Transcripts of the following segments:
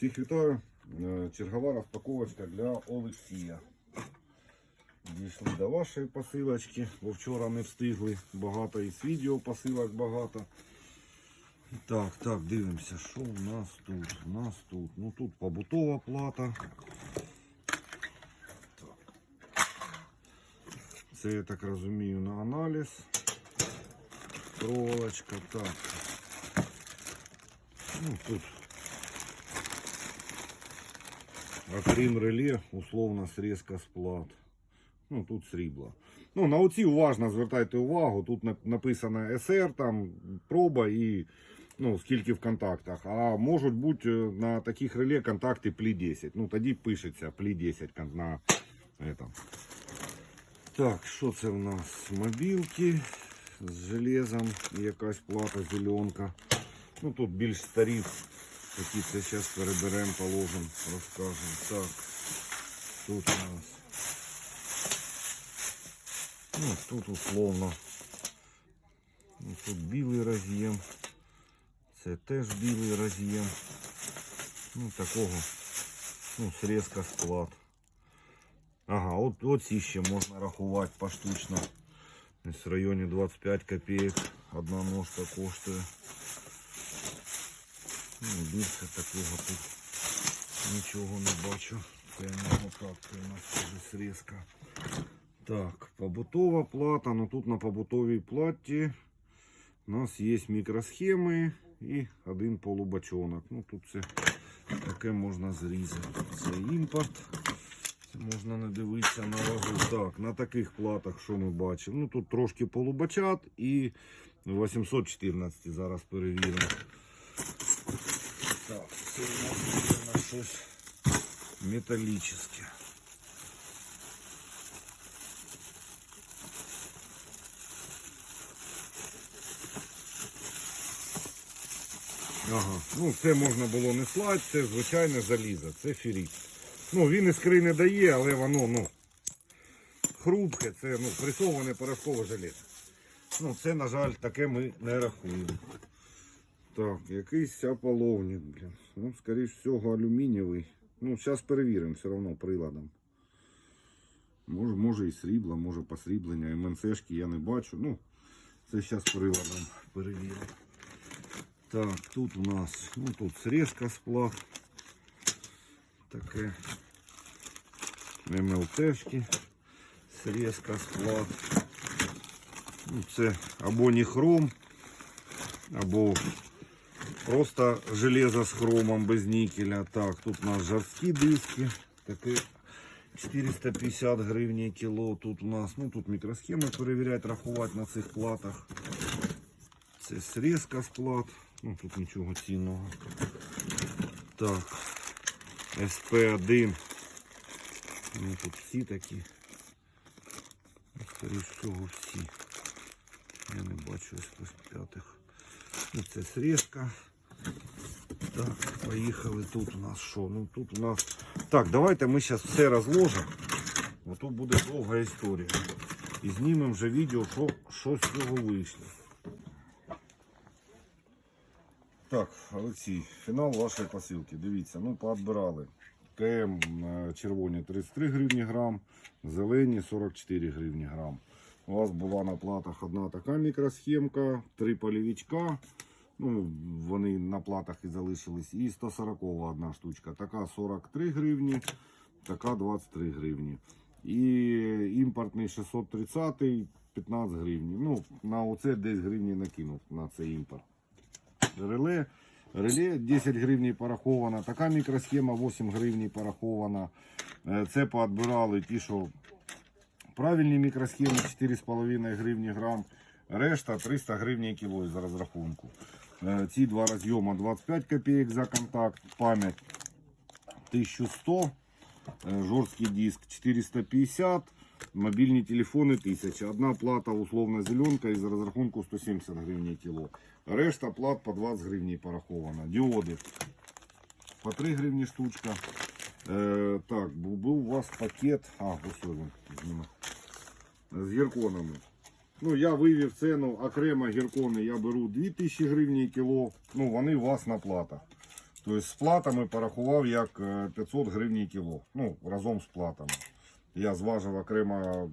Всіх вітаю. Е, Чергова розпаковочка для Олексія. Дійшли до вашої посилочки, бо вчора не встигли. Багато із відео посилок багато. Так, так, дивимося, що у нас тут? У нас тут. Ну тут побутова плата. Це я так розумію на аналіз. Проволочка. Так. Ну, тут Окрім реле, условно срізка з плат. Ну, тут срібло. Ну, на оці уважно звертайте увагу. Тут написано СР, там проба і ну, скільки в контактах. А можуть бути е, на таких реле контакти плі 10. Ну, тоді пишеться плі 10 на этом. Так, що це в нас? Мобілки з железом, якась плата зеленка. Ну, тут більш старі Такі це зараз переберемо, положимо, розкажемо. Так, тут у нас. Ну, тут условно. Ну, тут білий роз'єм. Це теж білий роз'єм. Ну, такого. Ну, срезка склад. Ага, от, от ці ще можна рахувати поштучно. Десь в районі 25 копійок. Одна ножка коштує. Ну, більше такого тут нічого не бачу. Це так, це у нас теж срізка. Так, побутова плата. Ну тут на побутовій платі у нас є мікросхеми і один полубачонок. Ну тут це таке можна зрізати. Це імпорт. Це можна не дивитися на вагу. Так, на таких платах, що ми бачимо? Ну тут трошки полубачат і 814 зараз перевіримо. Це. Ага, ну це можна було не слати, це звичайне залізо, це феріт. Ну він іскри не дає, але воно, ну, хрупке, це ну, пресоване порошкове железо. Ну, це, на жаль, таке ми не рахуємо. Так, якийсь ополовник, блін. Ну, скоріш всього, алюмінієвий. Ну, зараз перевіримо все одно приладом. Може, може і срібло, може посріблення. МНЦшки я не бачу. Ну, це зараз приладом перевіримо. Так, тут у нас, ну тут срезка з плат. Таке. МЛТшки. Срезка з. Ну, це або не хром, або просто железо з хромом без нікеля. Так, тут у нас жорсткі диски. Таке 450 гривень кіло. Тут у нас, ну тут мікросхеми перевіряти, рахувати на цих платах. Це срезка з плат. Ну тут нічого цінного. Так. СП1. Ну тут всі такі. Скоріше всього всі. Я не бачу СП5. Ну, це срезка. Так, поїхали. Тут у нас що? Ну тут у нас. Так, давайте ми зараз все розложимо. Бо тут буде довга історія. І знімемо вже відео, що, що з цього вийшло. Так, Олексій, фінал вашої посилки. Дивіться, ну поотбирали. КМ е, червоні 33 гривні грам, зелені 44 гривні грам. У вас була на платах одна така мікросхемка, три полівічка. Ну, вони на платах і залишились. І 140 одна штучка. Така 43 гривні, така 23 гривні. І імпортний 630 15 гривні. Ну, на оце десь гривні накинув на цей імпорт. Реле. Реле 10 гривень пораховано. Така мікросхема 8 гривень порахована. Е, Це поотбирали ті, що правильні мікросхеми 4,5 гривні грам. Решта 300 гривень кіло з розрахунку. Е, Ці два розйома 25 копійок за контакт. Пам'ять 1100. Е, Жорсткий диск 450. Мобільні телефони 1000. Одна плата условно зеленка із розрахунку 170 гривень кіло. Решта плат по 20 гривень порахована. Діоди по 3 гривні штучка. Е, так, бу- був у вас пакет. А, ось він. знімаю. З гірконами. Ну, я вивів ціну окремо гіркони. Я беру 2000 гривень кіло. Ну, вони у вас на платах. Тобто з платами порахував як е, 500 гривень кіло. Ну, разом з платами. Я зважив окремо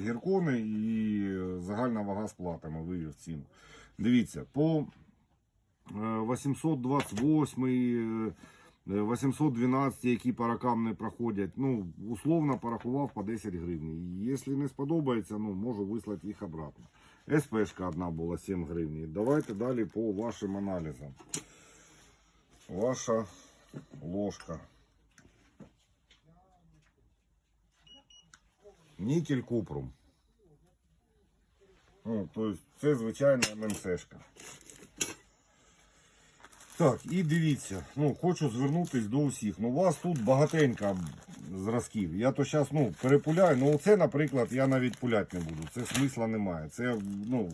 гіркони і е, загальна вага з платами вивів ціну. Дивіться, по е, 828, е, 812, які по рокам не проходять, ну, условно порахував по 10 гривень. Якщо не сподобається, ну, можу вислати їх обратно. СПшка одна була 7 гривень. Давайте далі по вашим аналізам. Ваша ложка. Нікель купрум. Ну, тобто це звичайна МНЦшка. Так, і дивіться, ну, хочу звернутися до усіх. Ну, у вас тут багатенько зразків. Я то зараз ну, перепуляю. Ну, оце, наприклад, я навіть пуляти не буду. Це смисла немає. Це, ну,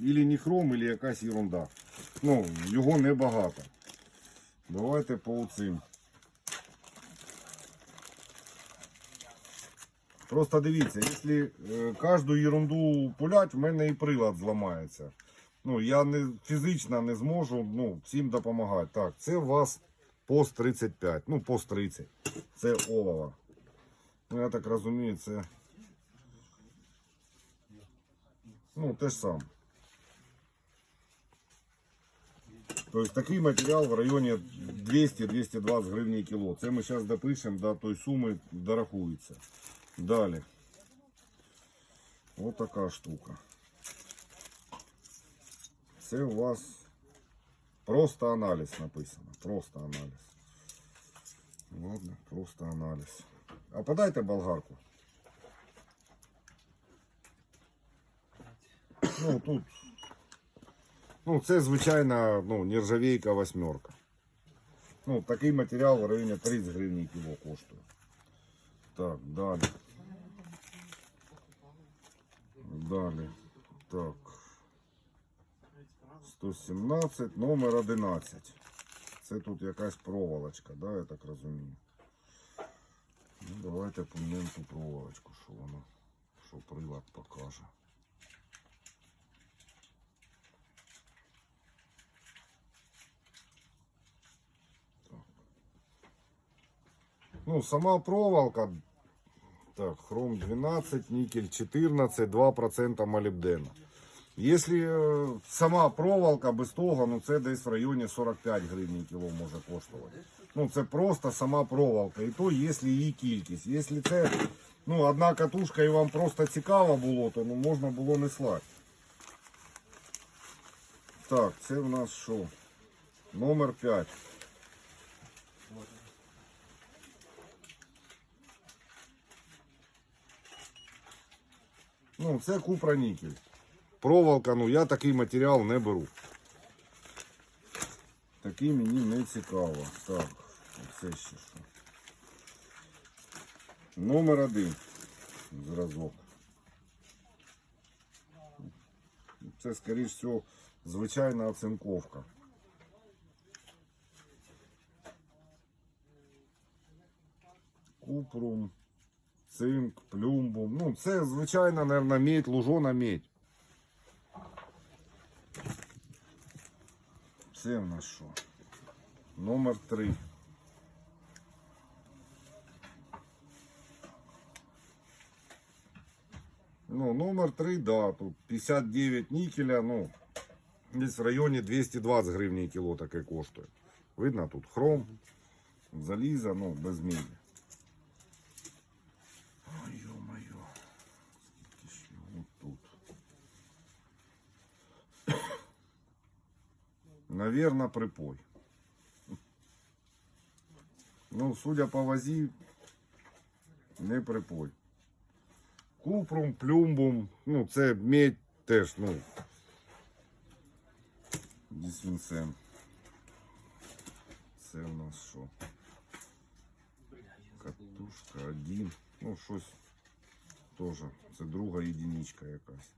ілі ніхром, ілі якась ерунда. Ну, його небагато. Давайте по цим. Просто дивіться, якщо е, кожну ерунду пулять, в мене і прилад зламається. Ну, я не, фізично не зможу ну, всім допомагати. Так, це у вас пост 35, ну, пост 30. Це олова. Ну, я так розумію, це. Ну, те ж саме. Тобто такий матеріал в районі 200-220 гривень кіло. Це ми зараз допишемо до тої суми, дорахується. Далі. Ось така штука. Це у вас просто аналіз написано. Просто аналіз. Ладно, просто аналіз. А подайте болгарку. Ну, тут. Ну, це звичайна ну, нержавейка восьмерка. Ну, такий матеріал в районі 30 гривень кіло коштує. Так, далі. Далі. Так. 117, номер 11. Це тут якась проволочка, да, я так розумію. Ну, давайте помнемо ту проволочку, що воно, що прилад покаже. Ну, сама проволока, так, хром 12, никель 14, 2% молибдена. Якщо е, сама проволока без того, ну це десь в районі 45 гривень кіло може коштувати. Ну це просто сама проволока. І то, якщо її кількість. Якщо це ну, одна катушка і вам просто цікаво було, то ну, можна було не слати. Так, це в нас що? Номер 5. Ну, це купра-нікель. Проволока, ну я такий матеріал не беру. Такий мені не цікаво. Так, це ще що. Номер один. Зразок. Це, скоріш всього, звичайна оцинковка. Купрум, цинк, плюмбум. Ну, це звичайна, мабуть, медь, лужона медь. Це в нас що? Номер 3. Ну, номер 3, да, тут 59 никеля, ну, десь в районі 220 гривень кіло таке коштує. Видно тут хром, заліза, ну, без міді. Наверно, припой. Ну, судя по вазі, не припой. Купрум, плюмбум, ну, це медь теж, ну. Дисвінсен. Це у нас що? Катушка один. Ну, щось теж. Це друга єдиничка якась.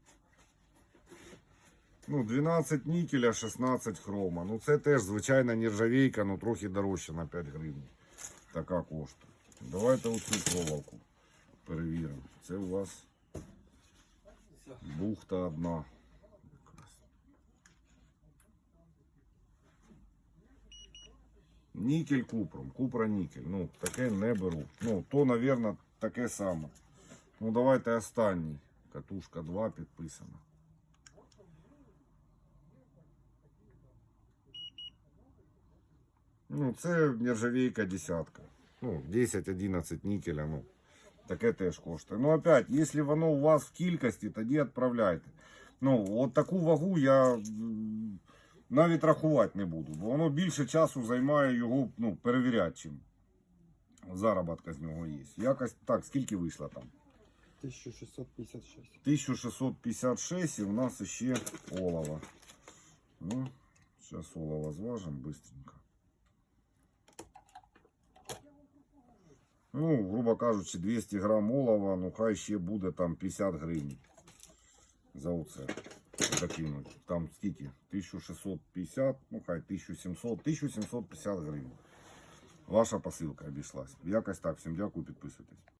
Ну, 12 нікеля, 16 хрома. Ну це теж звичайна нержавейка, ну трохи дорожче на 5 гривень. Така коштує. Давайте оцю проволоку перевіримо. Це у вас бухта одна. Нікель купром, купра нікель. Ну, таке не беру. Ну, то, мабуть, таке саме. Ну, давайте останній. Катушка 2 підписана. Ну, це нержавейка десятка. Ну, 10-11 нікеля, ну. Таке теж коштує. Ну, опять, якщо воно у вас в кількості, тоді відправляйте. Ну, от таку вагу я м, навіть рахувати не буду, бо воно більше часу займає його ну, перевіряти, чим заробітка з нього є. Якось так, скільки вийшло там? 1656. 1656 і у нас ще олова. Ну, зараз олова зважимо быстренько. Ну, грубо кажучи, 200 грам олова, ну хай ще буде там 50 гривень за оце. Закинуть. Там скільки? 1650, ну хай 1700, 1750 гривень. Ваша посилка обійшлась. Якось так. Всім дякую, підписуйтесь.